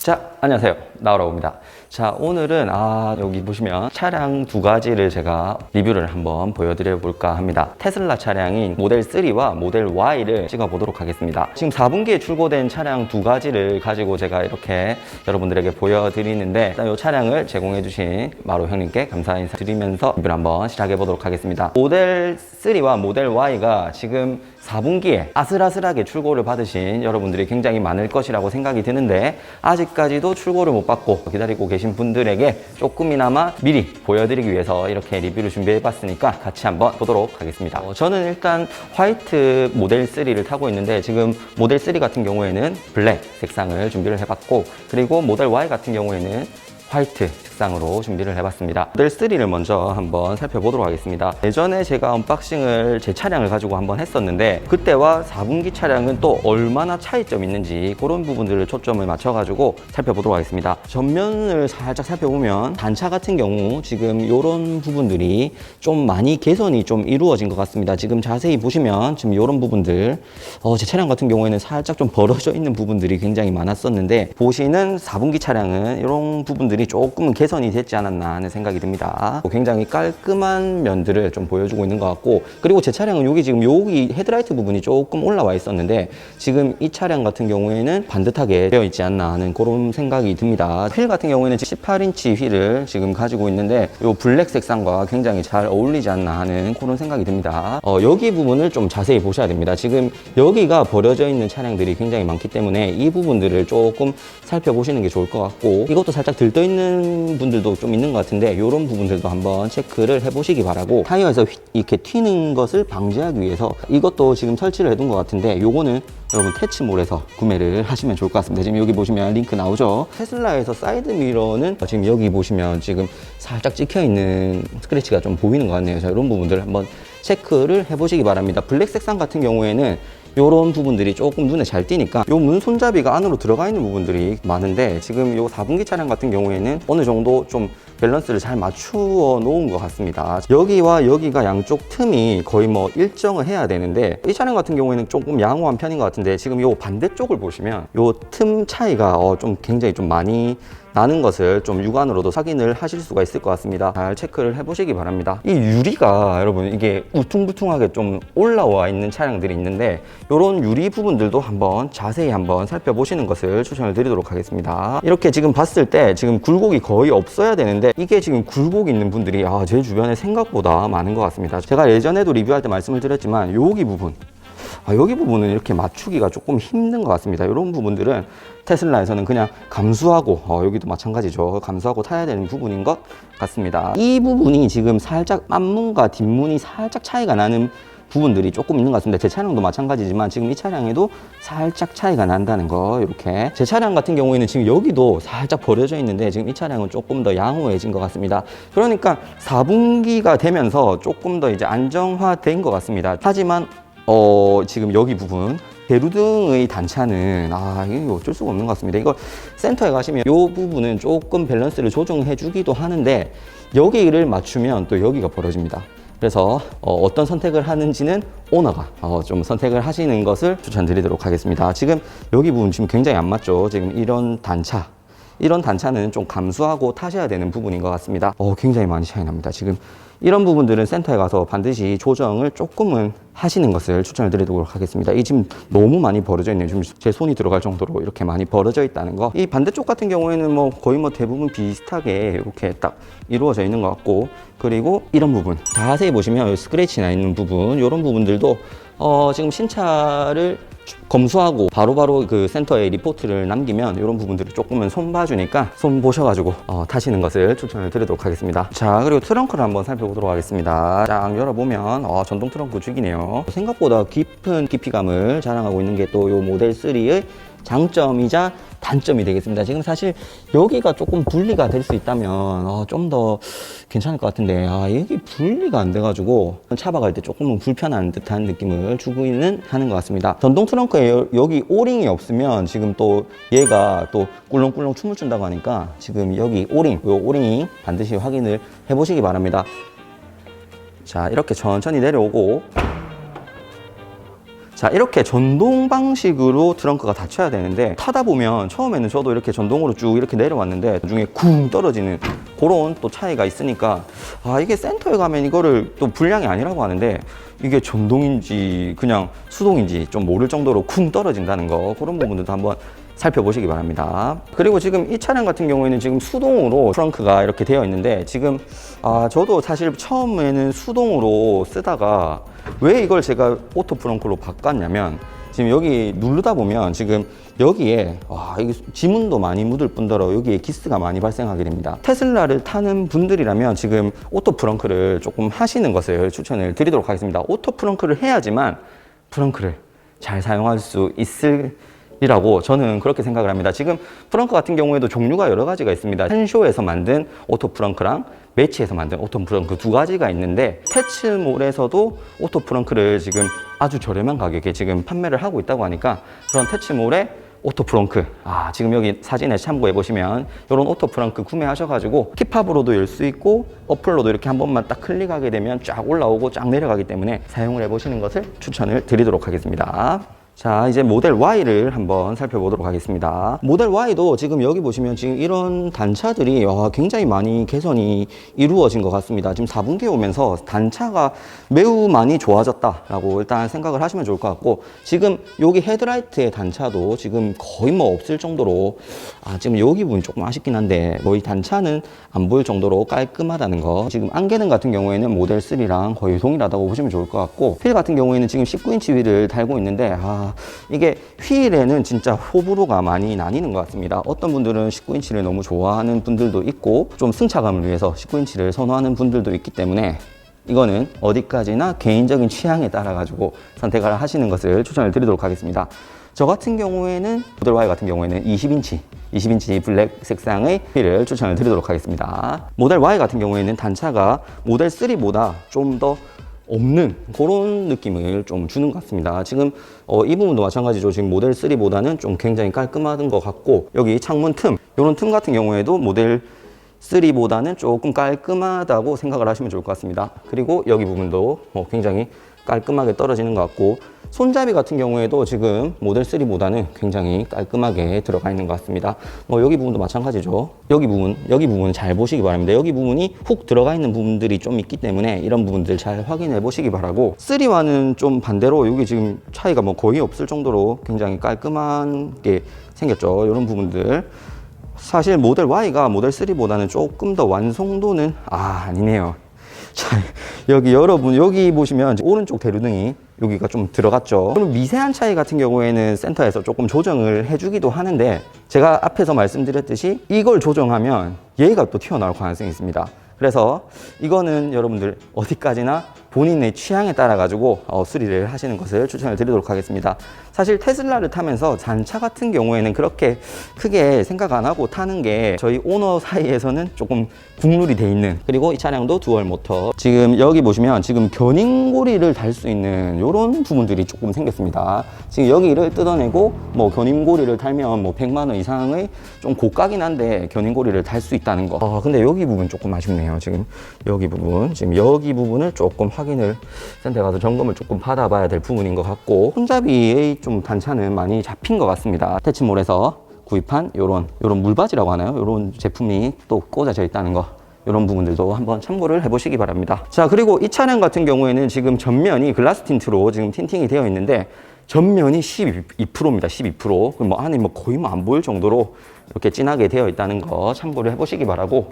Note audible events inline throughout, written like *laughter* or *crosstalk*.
자, 안녕하세요. 나오라고입니다. 자, 오늘은 아, 여기 보시면 차량 두 가지를 제가 리뷰를 한번 보여드려 볼까 합니다. 테슬라 차량인 모델 3와 모델 Y를 찍어 보도록 하겠습니다. 지금 4분기에 출고된 차량 두 가지를 가지고 제가 이렇게 여러분들에게 보여드리는데 일단 이 차량을 제공해 주신 마로 형님께 감사 인사 드리면서 리뷰를 한번 시작해 보도록 하겠습니다. 모델 3와 모델 Y가 지금 4분기에 아슬아슬하게 출고를 받으신 여러분들이 굉장히 많을 것이라고 생각이 드는데 아직까지도 출고를 못 받고 기다리고 계신 분들에게 조금이나마 미리 보여드리기 위해서 이렇게 리뷰를 준비해 봤으니까 같이 한번 보도록 하겠습니다. 어, 저는 일단 화이트 모델 3를 타고 있는데 지금 모델 3 같은 경우에는 블랙 색상을 준비를 해봤고 그리고 모델 Y 같은 경우에는 화이트 색상으로 준비를 해봤습니다. 모델 3를 먼저 한번 살펴보도록 하겠습니다. 예전에 제가 언박싱을 제 차량을 가지고 한번 했었는데 그때와 4분기 차량은 또 얼마나 차이점이 있는지 그런 부분들을 초점을 맞춰가지고 살펴보도록 하겠습니다. 전면을 살짝 살펴보면 단차 같은 경우 지금 이런 부분들이 좀 많이 개선이 좀 이루어진 것 같습니다. 지금 자세히 보시면 지금 이런 부분들 어, 제 차량 같은 경우에는 살짝 좀 벌어져 있는 부분들이 굉장히 많았었는데 보시는 4분기 차량은 이런 부분들이 조금은 개선이 됐지 않았나 하는 생각이 듭니다. 굉장히 깔끔한 면들을 좀 보여주고 있는 것 같고 그리고 제 차량은 여기 지금 여기 헤드라이트 부분이 조금 올라와 있었는데 지금 이 차량 같은 경우에는 반듯하게 되어 있지 않나 하는 그런 생각이 듭니다. 휠 같은 경우에는 18인치 휠을 지금 가지고 있는데 이 블랙 색상과 굉장히 잘 어울리지 않나 하는 그런 생각이 듭니다. 어, 여기 부분을 좀 자세히 보셔야 됩니다. 지금 여기가 버려져 있는 차량들이 굉장히 많기 때문에 이 부분들을 조금 살펴보시는 게 좋을 것 같고 이것도 살짝 들떠 있는 분들도 좀 있는 것 같은데 이런 부분들도 한번 체크를 해보시기 바라고 타이어에서 휘- 이렇게 튀는 것을 방지하기 위해서 이것도 지금 설치를 해둔 것 같은데 요거는 여러분 태치몰에서 구매를 하시면 좋을 것 같습니다. 지금 여기 보시면 링크 나오죠. 테슬라에서 사이드 미러는 지금 여기 보시면 지금 살짝 찍혀 있는 스크래치가 좀 보이는 것 같네요. 자, 이런 부분들 한번 체크를 해보시기 바랍니다. 블랙 색상 같은 경우에는 요런 부분들이 조금 눈에 잘 띄니까 요문 손잡이가 안으로 들어가 있는 부분들이 많은데 지금 요 4분기 차량 같은 경우에는 어느 정도 좀 밸런스를 잘 맞추어 놓은 것 같습니다. 여기와 여기가 양쪽 틈이 거의 뭐 일정을 해야 되는데 이 차량 같은 경우에는 조금 양호한 편인 것 같은데 지금 요 반대쪽을 보시면 요틈 차이가 어, 좀 굉장히 좀 많이 나는 것을 좀 육안으로도 확인을 하실 수가 있을 것 같습니다. 잘 체크를 해보시기 바랍니다. 이 유리가 여러분 이게 우퉁부퉁하게 좀 올라와 있는 차량들이 있는데 이런 유리 부분들도 한번 자세히 한번 살펴보시는 것을 추천을 드리도록 하겠습니다. 이렇게 지금 봤을 때 지금 굴곡이 거의 없어야 되는데 이게 지금 굴곡이 있는 분들이 아, 제 주변에 생각보다 많은 것 같습니다. 제가 예전에도 리뷰할 때 말씀을 드렸지만 여기 부분 아, 여기 부분은 이렇게 맞추기가 조금 힘든 것 같습니다. 이런 부분들은 테슬라에서는 그냥 감수하고 어, 여기도 마찬가지죠. 감수하고 타야 되는 부분인 것 같습니다. 이 부분이 지금 살짝 앞문과 뒷문이 살짝 차이가 나는 부분들이 조금 있는 것 같습니다. 제 차량도 마찬가지지만 지금 이 차량에도 살짝 차이가 난다는 거 이렇게 제 차량 같은 경우에는 지금 여기도 살짝 버려져 있는데 지금 이 차량은 조금 더 양호해진 것 같습니다. 그러니까 4분기가 되면서 조금 더 이제 안정화된 것 같습니다. 하지만 어, 지금 여기 부분 베루등의 단차는 아 이거 어쩔 수가 없는 것 같습니다. 이거 센터에 가시면 이 부분은 조금 밸런스를 조정해 주기도 하는데 여기를 맞추면 또 여기가 벌어집니다. 그래서 어, 떤 선택을 하는지는 오너가 어, 좀 선택을 하시는 것을 추천드리도록 하겠습니다. 지금 여기 부분 지금 굉장히 안 맞죠. 지금 이런 단차 이런 단차는 좀 감수하고 타셔야 되는 부분인 것 같습니다. 어, 굉장히 많이 차이 납니다. 지금 이런 부분들은 센터에 가서 반드시 조정을 조금은 하시는 것을 추천을 드리도록 하겠습니다. 이 지금 너무 많이 벌어져 있네요. 지금 제 손이 들어갈 정도로 이렇게 많이 벌어져 있다는 거. 이 반대쪽 같은 경우에는 뭐 거의 뭐 대부분 비슷하게 이렇게 딱 이루어져 있는 것 같고 그리고 이런 부분 자세히 보시면 스크래치 나 있는 부분 이런 부분들도 어, 지금 신차를 검수하고 바로바로 그 센터에 리포트를 남기면 이런 부분들을 조금은 손 봐주니까 손 보셔가지고 어, 타시는 것을 추천을 드리도록 하겠습니다. 자 그리고 트렁크를 한번 살펴보도록 하겠습니다. 쫙 열어보면 어, 전동 트렁크 죽이네요. 생각보다 깊은 깊이감을 자랑하고 있는 게 또 이 모델 3의 장점이자 단점이 되겠습니다. 지금 사실 여기가 조금 분리가 될 수 있다면 어, 좀더 괜찮을 것 같은데 아 여기 분리가 안 돼가지고 차 박을 때 조금은 불편한 듯한 느낌을 주고는 하는 것 같습니다. 전동 트렁크에 여- 여기 오링이 없으면 지금 또 얘가 또 꿀렁꿀렁 춤을 춘다고 하니까 지금 여기 오링, 요 오링이 반드시 확인을 해보시기 바랍니다. 자 이렇게 천천히 내려오고 자 이렇게 전동 방식으로 트렁크가 닫혀야 되는데 타다 보면 처음에는 저도 이렇게 전동으로 쭉 이렇게 내려왔는데 나중에 쿵 떨어지는 그런 또 차이가 있으니까 아 이게 센터에 가면 이거를 또 불량이 아니라고 하는데 이게 전동인지 그냥 수동인지 좀 모를 정도로 쿵 떨어진다는 거 그런 부분들도 한번 살펴보시기 바랍니다. 그리고 지금 이 차량 같은 경우에는 지금 수동으로 트렁크가 이렇게 되어 있는데 지금 아 저도 사실 처음에는 수동으로 쓰다가 왜 이걸 제가 오토 트렁크로 바꿨냐면 지금 여기 누르다 보면 지금 여기에 와 이게 지문도 많이 묻을 뿐더러 여기에 기스가 많이 발생하게 됩니다. 테슬라를 타는 분들이라면 지금 오토 프렁크를 조금 하시는 것을 추천을 드리도록 하겠습니다. 오토 프렁크를 해야지만 프렁크를 잘 사용할 수 있을 이라고 저는 그렇게 생각을 합니다. 지금 프렁크 같은 경우에도 종류가 여러 가지가 있습니다. 펜쇼에서 만든 오토 프렁크랑 매치에서 만든 오토 프렁크 두 가지가 있는데 태츠몰에서도 오토 프렁크를 지금 아주 저렴한 가격에 지금 판매를 하고 있다고 하니까 그런 태츠몰의 오토 프렁크 아 지금 여기 사진에 참고해 보시면 이런 오토 프렁크 구매하셔가지고 킵합으로도 열 수 있고 어플로도 이렇게 한 번만 딱 클릭하게 되면 쫙 올라오고 쫙 내려가기 때문에 사용을 해 보시는 것을 추천을 드리도록 하겠습니다. 자, 이제 모델 Y를 한번 살펴보도록 하겠습니다. 모델 Y도 지금 여기 보시면 지금 이런 단차들이 와, 굉장히 많이 개선이 이루어진 것 같습니다. 지금 4분기에 오면서 단차가 매우 많이 좋아졌다 라고 일단 생각을 하시면 좋을 것 같고 지금 여기 헤드라이트의 단차도 지금 거의 뭐 없을 정도로 아, 지금 여기 부분이 조금 아쉽긴 한데 뭐 이 단차는 안 보일 정도로 깔끔하다는 거. 지금 안개등 같은 경우에는 모델 3랑 거의 동일하다고 보시면 좋을 것 같고 휠 같은 경우에는 지금 19인치 휠을 달고 있는데 아, 이게 휠에는 진짜 호불호가 많이 나뉘는 것 같습니다. 어떤 분들은 19인치를 너무 좋아하는 분들도 있고 좀 승차감을 위해서 19인치를 선호하는 분들도 있기 때문에 이거는 어디까지나 개인적인 취향에 따라 가지고 선택을 하시는 것을 추천을 드리도록 하겠습니다. 저 같은 경우에는 모델 Y 같은 경우에는 20인치 20인치 블랙 색상의 휠을 추천을 드리도록 하겠습니다. 모델 Y 같은 경우에는 단차가 모델 3보다 좀더 없는 그런 느낌을 좀 주는 것 같습니다. 지금 어, 이 부분도 마찬가지죠. 지금 모델 3보다는 좀 굉장히 깔끔한 것 같고 여기 창문 틈 이런 틈 같은 경우에도 모델 3보다는 조금 깔끔하다고 생각을 하시면 좋을 것 같습니다. 그리고 여기 부분도 뭐 굉장히 깔끔하게 떨어지는 것 같고 손잡이 같은 경우에도 지금 모델 3보다는 굉장히 깔끔하게 들어가 있는 것 같습니다. 뭐 여기 부분도 마찬가지죠. 여기 부분, 여기 부분 잘 보시기 바랍니다. 여기 부분이 훅 들어가 있는 부분들이 좀 있기 때문에 이런 부분들 잘 확인해 보시기 바라고 3와는 좀 반대로 여기 지금 차이가 뭐 거의 없을 정도로 굉장히 깔끔한 게 생겼죠. 이런 부분들. 사실 모델 Y가 모델 3보다는 조금 더 완성도는 아 아니네요. 자 여기 여러분 여기 보시면 오른쪽 대류등이 여기가 좀 들어갔죠. 그럼 미세한 차이 같은 경우에는 센터에서 조금 조정을 해주기도 하는데 제가 앞에서 말씀드렸듯이 이걸 조정하면 얘가 또 튀어나올 가능성이 있습니다. 그래서 이거는 여러분들 어디까지나 본인의 취향에 따라 가지고 어, 수리를 하시는 것을 추천을 드리도록 하겠습니다. 사실 테슬라를 타면서 단차 같은 경우에는 그렇게 크게 생각 안 하고 타는 게 저희 오너 사이에서는 조금 국룰이 돼 있는 그리고 이 차량도 두얼 모터 지금 여기 보시면 지금 견인고리를 달 수 있는 이런 부분들이 조금 생겼습니다. 지금 여기를 뜯어내고 뭐 견인고리를 달면 뭐 100만 원 이상의 좀 고가긴 한데 견인고리를 달 수 있다는 거. 아, 근데 여기 부분 조금 아쉽네요. 지금 여기 부분 지금 여기 부분을 조금 확인을 센터에 가서 점검을 조금 받아봐야 될 부분인 것 같고 손잡이의 좀 단차는 많이 잡힌 것 같습니다. 태치몰에서 구입한 요런 요런 물바지라고 하나요? 요런 제품이 또 꽂아져 있다는 거. 이런 부분들도 한번 참고를 해보시기 바랍니다. 자, 그리고 이 차량 같은 경우에는 지금 전면이 글라스 틴트로 지금 틴팅이 되어 있는데 전면이 12%입니다. 12%. 그럼 뭐 안에 뭐 거의 뭐 안 보일 정도로 이렇게 진하게 되어 있다는 거 참고를 해보시기 바라고.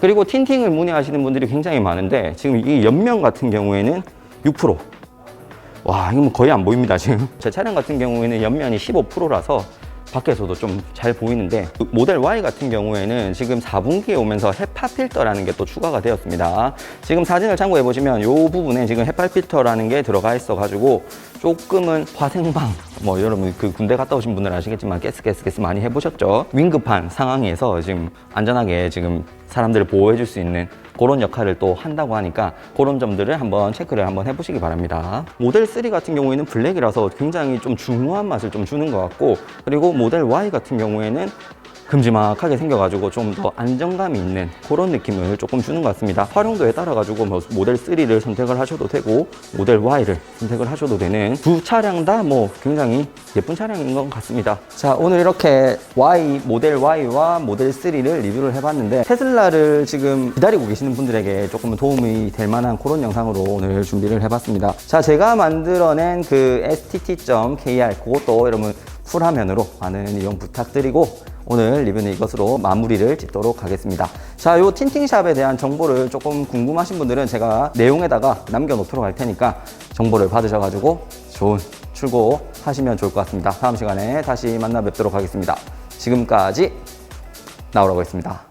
그리고 틴팅을 문의하시는 분들이 굉장히 많은데 지금 이 옆면 같은 경우에는 6%. 와, 이거 뭐 거의 안 보입니다, 지금. *laughs* 제 차량 같은 경우에는 옆면이 15%라서 밖에서도 좀 잘 보이는데 모델 Y 같은 경우에는 지금 4분기에 오면서 헤파 필터라는 게 또 추가가 되었습니다. 지금 사진을 참고해 보시면 이 부분에 지금 헤파 필터라는 게 들어가 있어 가지고 조금은 화생방 뭐 여러분 그 군대 갔다 오신 분들은 아시겠지만 가스 가스 가스 많이 해보셨죠? 윙급한 상황에서 지금 안전하게 지금 사람들을 보호해 줄 수 있는 그런 역할을 또 한다고 하니까 그런 점들을 한번 체크를 한번 해보시기 바랍니다. 모델 3 같은 경우에는 블랙이라서 굉장히 좀 중후한 맛을 좀 주는 것 같고 그리고 모델 Y 같은 경우에는 큼지막하게 생겨가지고 좀 더 안정감이 있는 그런 느낌을 조금 주는 것 같습니다. 활용도에 따라 가지고 뭐 모델 3를 선택을 하셔도 되고 모델 Y를 선택을 하셔도 되는 두 차량 다 뭐 굉장히 예쁜 차량인 것 같습니다. 자 오늘 이렇게 Y 모델 Y와 모델 3를 리뷰를 해봤는데 테슬라를 지금 기다리고 계시는 분들에게 조금 도움이 될 만한 그런 영상으로 오늘 준비를 해봤습니다. 자 제가 만들어낸 그 stt.kr 그것도 여러분 쿨 화면으로 많은 이용 부탁드리고 오늘 리뷰는 이것으로 마무리를 짓도록 하겠습니다. 자, 요 틴팅샵에 대한 정보를 조금 궁금하신 분들은 제가 내용에다가 남겨놓도록 할 테니까 정보를 받으셔가지고 좋은 출고 하시면 좋을 것 같습니다. 다음 시간에 다시 만나 뵙도록 하겠습니다. 지금까지 나오라고 했습니다.